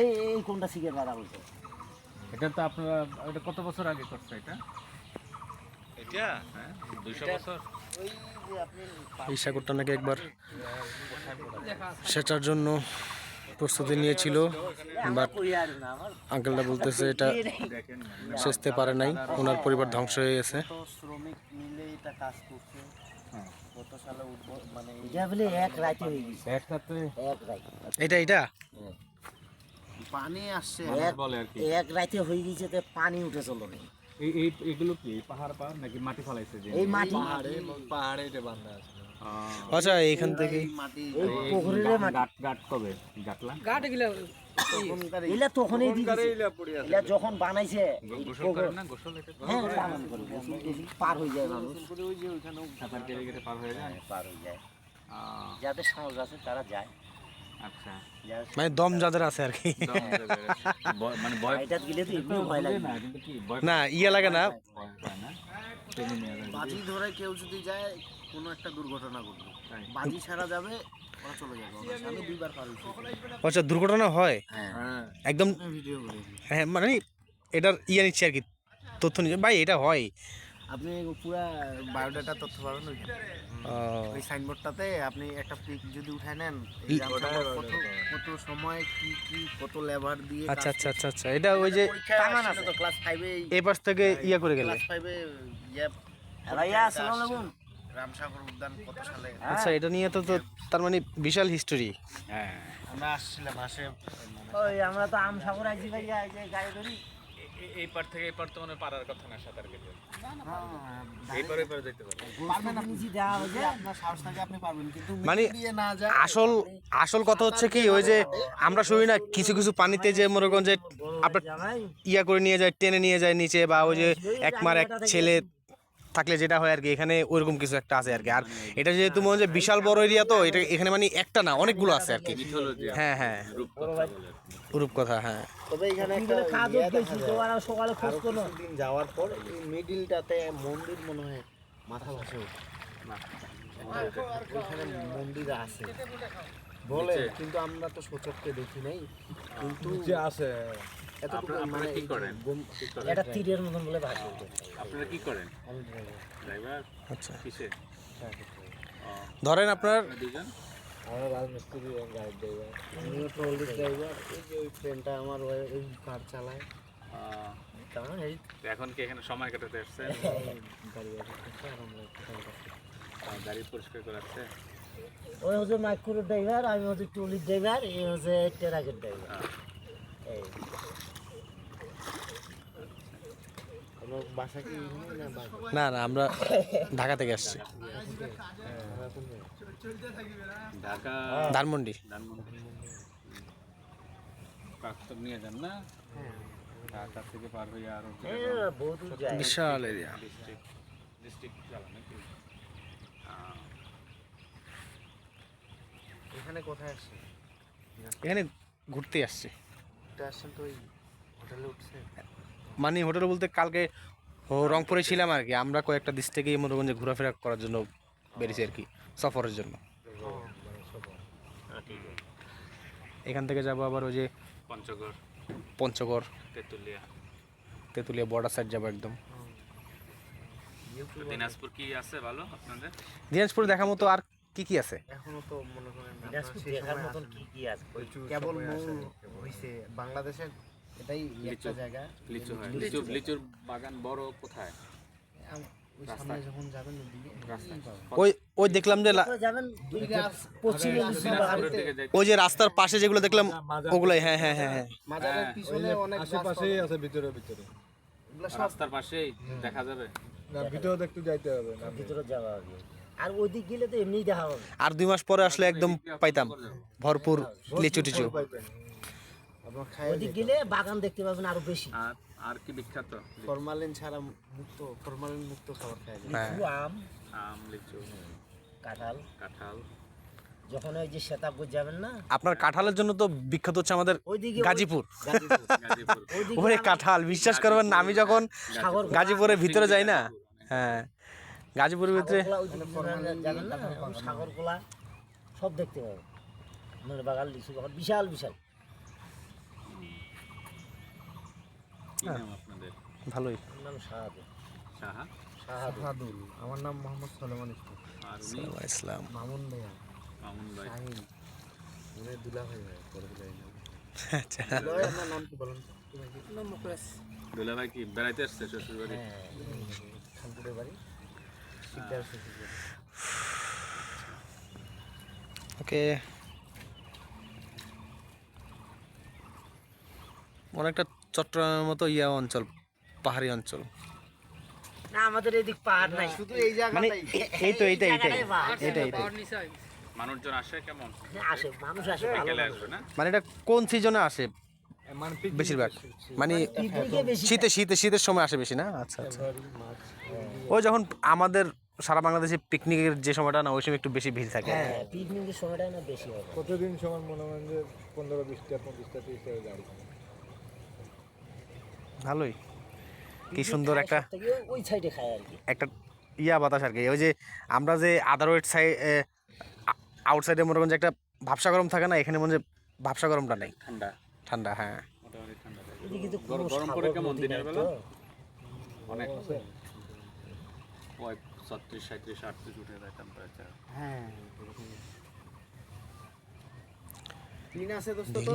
এই এই কোনটা শিখে বাধা বলছে? এটা তো আপনারা এটা কত বছর আগে করছে এটা? এটা? হ্যাঁ দুইশো বছর। ওই যে আপনি এই সাগরটা নাকি একবার সেটার জন্য প্রস্তুতি নিয়েছিল বাট আঙ্কেলটা বলতেছে এটা দেখেন সেচতে পারে নাই ওনার পরিবার ধ্বংস হয়ে গেছে। শ্রমিক মিলে এটা কাজ করছে? হ্যাঁ। মানে এটা বলে এক রাতে হয়ে গেছে। একসাথে এক রাত। এটা এটা? পানি আসছে। এক বলে আর কি। এক রাতে হয়ে গেছে তো পানি উঠে চলো এই এই এগুলো কি? পাহাড় পাহাড় নাকি মাটি ফলাইছে যে? এই মাটি পাহাড়ে এটা বান্ধা আছে। আচ্ছা এইখান থেকে মাটি পুকুরের মাটি। গাট গাট কবে? গাটলা? এলা তখনই এলা যখন বানাইছে হ্যাঁ পার হয়ে যায় মানুষ। পার হয়ে যায়। পার হয়ে যাদের সাহস আছে তারা যায়। আচ্ছা। মানে দম যাদের আছে আর কি। দম দেবে। ভয়- মানে ভয় এটা গেলে তো এমনি ভয় লাগে। না কিন্তু কি না ইয়ে লাগে না। বাজি ধরে কেউ যদি যায় কোনো একটা দুর্ঘটনা ঘটবে। বাজি ছাড়া যাবে ওরা চলে যাবে। আমি দুইবার পার আচ্ছা দুর্ঘটনা হয়? হ্যাঁ। হ্যাঁ। একদম ভিডিও হ্যাঁ মানে এটার ইয়ে নিচ্ছে আর কি তথ্য নিচ্ছে। ভাই এটা হয়। আপনি পুরা বায়োডাটা তথ্য পাবেন। ওই সাইনবোর্ডটাতে আপনি একটা পিক যদি উঠায় নেন কত কত সময় কি কি কত লেবার দিয়ে আচ্ছা আচ্ছা আচ্ছা আচ্ছা এটা ওই যে টামান আছে। তো ক্লাস 5 এ এই পাশ থেকে ইয়ে করে গেলে। ক্লাস 5 এ ইয়ে ভাইয়া আসসালামু আলাইকুম। রামসাগর উদ্যান কত সালে? আচ্ছা এটা নিয়ে তো তো তার মানে বিশাল হিস্টোরি হ্যাঁ আমরা আসছিলাম আসে ওই আমরা তো আম সাগর আইছি ভাইয়া এই যে গাড়ি ধরি। এই পার থেকে এই পার তো মানে পারার কথা না সাঁতার কেটে। হ্যাঁ এই পারে পারে যেতে পারে। পারবেন আপনি নিচে দেওয়া হয়েছে আপনার সাহস থাকে আপনি পারবেন কিন্তু মানে আসল আসল কথা হচ্ছে কি ওই যে আমরা শুনি না কিছু কিছু পানিতে যে মনে করেন যে আপনার ইয়া করে নিয়ে যায় টেনে নিয়ে যায় নিচে বা ওই যে এক মার এক ছেলে থাকলে যেটা হয় আর কি এখানে ওইরকম কিছু একটা আছে আর কি। আর এটা যেহেতু মনে হয় যে বিশাল বড় এরিয়া তো এটা এখানে মানে একটা না অনেকগুলো আছে আর কি। হ্যাঁ হ্যাঁ। রূপকথা হ্যাঁ। তবে এখানে পেয়েছি সকালে খোঁজ করল দিন যাওয়ার পর এই মিডিলটাতে মন্দির মনে হয় মাথা ভাসে ওঠে। না। ওইখানে মন্দির আছে। বলে কিন্তু আমরা তো সচককে দেখি নাই। কিন্তু আছে। আপনারা- আপনারা মানে কি যে করেন? গম- কি করেন? এটা তীরের মতন বলে ভাসে আপনারা কি করেন? আমি ড্রাইভার। আচ্ছা। কিসে? ধরেন আপনার দুজন? আমরা ড্রাইভার আমিও ড্রাইভার এই যে ওই ট্রেনটা আমার ওই কার চালায়। এই এখন কি এখানে সময় কাটাতে গাড়ি পরিষ্কার করাচ্ছে ওই হচ্ছে মাইক্রো ড্রাইভার আমি হচ্ছে ট্রলির ড্রাইভার এই হচ্ছে ট্রাকের ড্রাইভার আহ, এই আমার বাসা কি এখানে না না না আমরা ঢাকা থেকে আসছি। ঢাকা। ধানমন্ডি। হয়ে বিশাল এরিয়া ডিস্ট্রিক্ট ডিস্ট্রিক্ট চালান নাকি? এখানে কোথায় আসছে? এখানে ঘুরতে আসছি। ঘুরতে আসছেন তো ওই হোটেলে উঠছে? মানে হোটেল বলতে কালকে রংপুরে ছিলাম আর কি। আমরা কয়েকটা দেশ থেকে মনোরঞ্জে ঘোরাফেরা করার জন্য বেরিয়েছি আর কি সফরের জন্য। হ্যাঁ ঠিক আছে এখান থেকে যাব আবার ওই যে পঞ্চগড়। পঞ্চগড়। তেঁতুলিয়া। তেঁতুলিয়া বর্ডার সাইড যাব একদম। দিনাজপুর কি আছে ভালো আপনাদের? দিনাজপুর দেখার মতো আর কি কি আছে? এখনও তো মনে করেন দিনাজপুর দেখার মতন কি কি আছে? কেবল মূল হইছে বাংলাদেশের এটাই একটা জায়গা লিচু হয়। লিচু লিচুর বাগান বড় কোথায়? ওই সামনে যখন যাবেন ওই ওই দেখলাম যে লা- যাবেন পশ্চিমে দিনাজপুরের দিকে যাইতে ওই যে রাস্তার পাশে যেগুলো দেখলাম ওগুলাই হ্যাঁ হ্যাঁ হ্যাঁ হ্যাঁ। মাজারের পিছনে অনেক আশেপাশেই আছে ভিতরে ভিতরে। রাস্তার পাশেই দেখা যাবে। না ভিতরে দেখতে যাইতে হবে না ভিতরে। যাওয়া হবে আর ওইদিক গেলে তো এমনিই দেখা হবে। আর দুই মাস পরে আসলে একদম পাইতাম। ভরপুর লিচু টিচু আপনার গেলে বাগান দেখতে পাবেন আরও বেশি। আর আর কি বিখ্যাত? ফরমালিন ছাড়া মুক্ত ফরমালিন মুক্ত খাবার খায় হ্যাঁ। লিচু আম আম লিচু। কাঁঠাল। কাঁঠাল। যখন ওই যে সেতাবপুর যাবেন না? আপনার কাঁঠালের জন্য তো বিখ্যাত হচ্ছে আমাদের ওইদিকে গাজীপুর। গাজীপুর। গাজীপুর। ওইদিকে ওরে কাঁঠাল বিশ্বাস করবেন না আমি যখন সাগর গাজীপুরের ভিতরে যাই না হ্যাঁ। গাজীপুরের ভিতরে ওই সব দেখতে পাবেন। মানে বাগান লিচু বাগান বিশাল বিশাল কি নাম আপনাদের? ভালোই। আমার নাম শাহাদুল সাহা? শাহাদুল আমার নাম মোহাম্মদ সলমান ইসলাম। আর উনি? ইসলাম। মামুন ভাইয়া। মামুন ভাই। শাহিন। উনি দুলা ভাই আচ্ছা। লয় নাম কি বলুন? নাম মুকেশ দুলা ভাই কি বেড়াইতে আসছে শ্বশুর বাড়ি হ্যাঁ খানপুরের বাড়ি। শ্বশুর ওকে। অনেকটা চট্টগ্রামের মতো ইয়া অঞ্চল পাহাড়ি অঞ্চল। না আমাদের এদিক পাহাড় নাই। শুধু এই মানে জায়গাটাই এই তো জায়গাটাই পাহাড়। এইটাই এইটাই মানুষজন আসে কেমন? আসে মানুষ আসে মানে এটা কোন সিজনে আসে? মানে বেশিরভাগ। মানে শীতে শীতে শীতের সময় আসে বেশি না? আচ্ছা আচ্ছা। মার্চ ওই যখন আমাদের সারা বাংলাদেশে পিকনিকের যে সময়টা না ওই সময় একটু বেশি ভিড় থাকে। হ্যাঁ পিকনিকের সময়টা না বেশি হবে প্রতিদিন সমান মনে হয় যে পনেরো বিশটা পঁচিশটা তিরিশটা গাড়ি ভালোই। কি সুন্দর একটা ওই সাইডে খায় আর কি। একটা ইয়া বাতাস আর কি। ওই যে আমরা যে আদার ওয়েট সাইড আউটসাইডে মনে করেন যে একটা ভাবসা গরম থাকে না এখানে মনে হয় যে ভাবসা গরমটা নেই। ঠান্ডা। ঠান্ডা হ্যাঁ। গরম- পড়ে কেমন দিনের বেলা? অনেক। ছত্রিশ সাঁত্রিশ আটত্রিশ উঠে যায় টেম্পারেচার হ্যাঁ তিন আছে দোস্ত তো